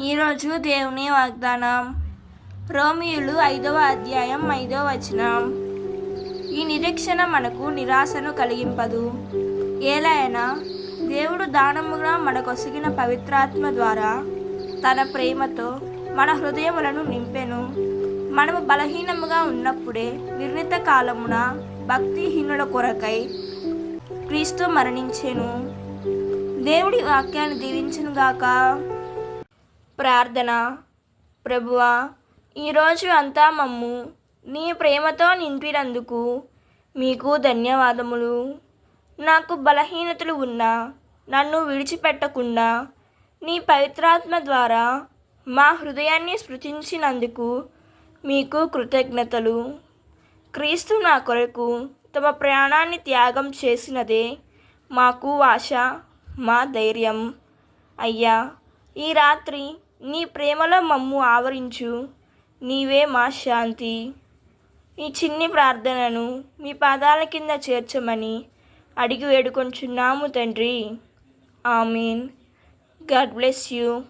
ఈరోజు దేవుని వాగ్దానం. రోమియులు ఐదవ అధ్యాయం ఐదవ వచనం. ఈ నిరీక్షణ మనకు నిరాశను కలిగింపదు. ఏలైనా దేవుడు దానముగా మనకొసిగిన పవిత్రాత్మ ద్వారా తన ప్రేమతో మన హృదయములను నింపెను. మనము బలహీనముగా ఉన్నప్పుడే నిర్ణీత కాలమున భక్తిహీనుల కొరకై క్రీస్తు మరణించెను. దేవుడి వాక్యాన్ని దీవించునుగాక. ప్రార్థన. ప్రభువా ఈరోజు అంతా మమ్ము నీ ప్రేమతో నింపినందుకు మీకు ధన్యవాదములు. నాకు బలహీనతలు ఉన్నా నన్ను విడిచిపెట్టకుండా నీ పవిత్రాత్మ ద్వారా మా హృదయాన్ని స్మృతించినందుకు మీకు కృతజ్ఞతలు. క్రీస్తు నా కొరకు తమ ప్రాణాన్ని త్యాగం చేసినదే మాకు ఆశ మా ధైర్యం. అయ్యా ఈ రాత్రి నీ ప్రేమలో మమ్ము ఆవరించు నీవే మా శాంతి. ఈ చిన్ని ప్రార్థనను మీ పాదాల కింద చేర్చమని అడిగి వేడుకొంచున్నాము తండ్రి. ఆమీన్. God bless you.